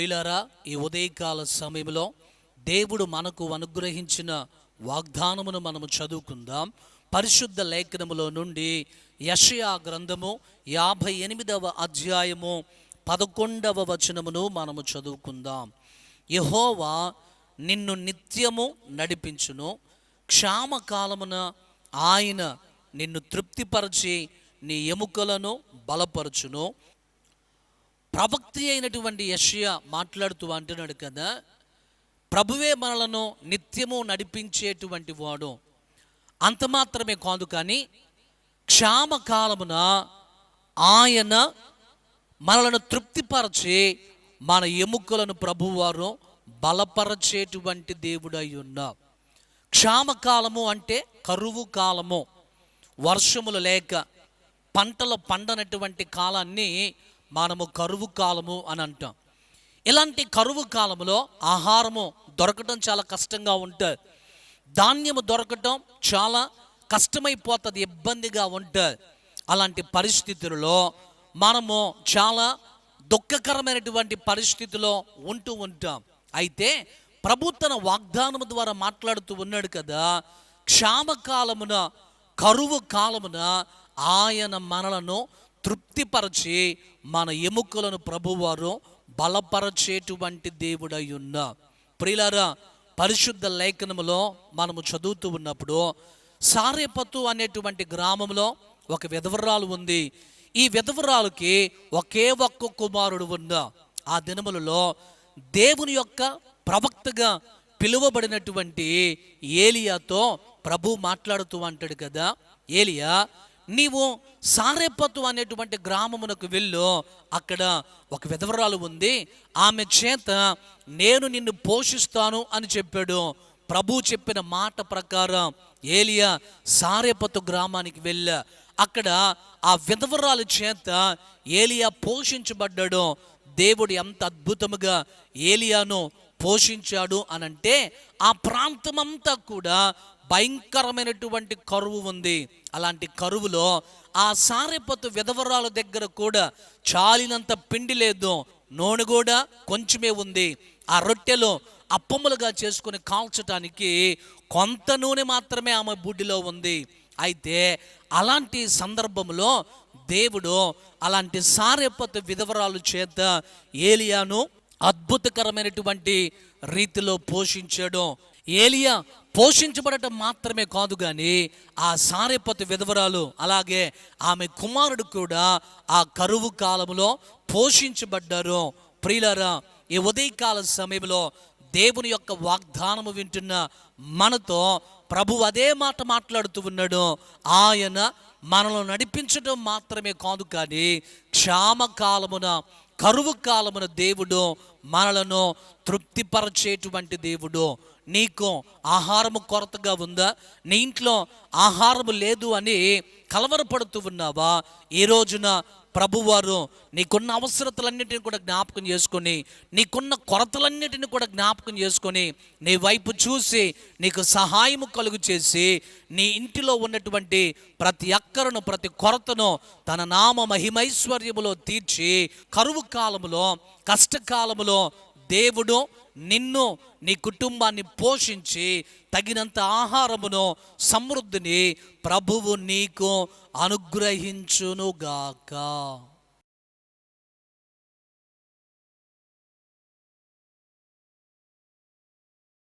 ప్రియులారా ఈ ఉదయకాల సమయంలో దేవుడు మనకు అనుగ్రహించిన వాగ్దానమును మనము చదువుకుందాం. పరిశుద్ధ లేఖనములో నుండి యషయా గ్రంథము యాభై ఎనిమిదవ అధ్యాయము పదకొండవ వచనమును మనము చదువుకుందాం. యహోవా నిన్ను నిత్యము నడిపించును. క్షామకాలమున ఆయన నిన్ను తృప్తిపరచి నీ ఎముకలను బలపరచును. ప్రవక్తి అయినటువంటి యషియా మాట్లాడుతూ అంటున్నాడు కదా ప్రభువే మనలను నిత్యము నడిపించేటువంటి వాడు. అంత మాత్రమే కాదు కానీ క్షామకాలమున ఆయన మనలను తృప్తిపరచి మన ఎముకలను ప్రభువారు బలపరచేటువంటి దేవుడై ఉన్నా క్షామకాలము అంటే కరువు కాలము వర్షములు లేక పంటలు పండనటువంటి కాలాన్ని మనము కరువు కాలము అని అంటాం. ఇలాంటి కరువు కాలంలో ఆహారము దొరకటం చాలా కష్టంగా ఉంటుంది ధాన్యము దొరకటం చాలా కష్టమైపోతుంది ఇబ్బందిగా ఉంటుంది అలాంటి పరిస్థితులలో మనము చాలా దుఃఖకరమైనటువంటి పరిస్థితిలో ఉంటూ ఉంటాం. అయితే ప్రభు తన వాగ్దానము ద్వారా మాట్లాడుతూ ఉన్నాడు కదా క్షామకాలమున కరువు కాలమున ఆయన మనలను తృప్తిపరచి మన ఎముకలను ప్రభువారు బలపరచేటువంటి దేవుడై ఉన్న ప్రియులారా పరిశుద్ధ లేఖనములో మనము చదువుతూ ఉన్నప్పుడు సారేపతు అనేటువంటి గ్రామంలో ఒక విధవరాలు ఉంది. ఈ విధవరాలకి ఒకే ఒక్క కుమారుడు ఉన్న ఆ దినములలో దేవుని యొక్క ప్రవక్తగా పిలువబడినటువంటి ఏలియాతో ప్రభు మాట్లాడుతూ అంటాడు కదా. ఏలియా నీవు సారేపత్తు అనేటువంటి గ్రామమునకు వెళ్ళు. అక్కడ ఒక విధవరాలు ఉంది. ఆమె చేత నేను నిన్ను పోషిస్తాను అని చెప్పాడు. ప్రభు చెప్పిన మాట ప్రకారం ఏలియా సారేపతు గ్రామానికి వెళ్ళా. అక్కడ ఆ విధవరాలు చేత ఏలియా పోషించబడ్డాడు. దేవుడు ఎంత అద్భుతముగా ఏలియాను పోషించాడు అనంటే ఆ ప్రాంతమంతా కూడా భయంకరమైనటువంటి కరువు ఉంది. అలాంటి కరువులో ఆ సారెపత్తు విధవరాల దగ్గర కూడా చాలినంత పిండి లేదు. నూనె కూడా కొంచెమే ఉంది. ఆ రొట్టెలో అప్పములుగా చేసుకుని కాల్చటానికి కొంత నూనె మాత్రమే ఆమె బుడ్డిలో ఉంది. అయితే అలాంటి సందర్భంలో దేవుడు అలాంటి సారెపత్తు విధవరాలు చేత ఏలియాను అద్భుతకరమైనటువంటి రీతిలో పోషించడం. ఏలియా పోషించబడటం మాత్రమే కాదు కానీ ఆ సారెపతి విధవరాలు అలాగే ఆమె కుమారుడు కూడా ఆ కరువు కాలంలో పోషించబడ్డారు. ప్రియులరా ఈ ఉదయకాల సమయంలో దేవుని యొక్క వాగ్దానము వింటున్న మనతో ప్రభు అదే మాట మాట్లాడుతూ ఉన్నాడు. ఆయన మనలో నడిపించడం మాత్రమే కాదు కానీ క్షామకాలమున కరువు కాలమున దేవుడు మనలను తృప్తిపరచేటువంటి దేవుడు. నీకు ఆహారము కొరతగా ఉందా? నీ ఇంట్లో ఆహారము లేదు అని కలవరపడుతూ ఉన్నావా? ఈ రోజున ప్రభువారు నీకున్న అవసరతలన్నిటిని కూడా జ్ఞాపకం చేసుకొని నీకున్న కొరతలన్నిటిని కూడా జ్ఞాపకం చేసుకొని నీ వైపు చూసి నీకు సహాయము కలుగు చేసి నీ ఇంటిలో ఉన్నటువంటి ప్రతి అక్కరను ప్రతి కొరతను తన నామ మహిమైశ్వర్యములో తీర్చి కరువు కాలములో కష్టకాలములో దేవుడు నిన్ను నీ కుటుంబాన్ని పోషించి తగినంత ఆహారమును సమృద్ధిని ప్రభువు నీకు అనుగ్రహించునుగాక.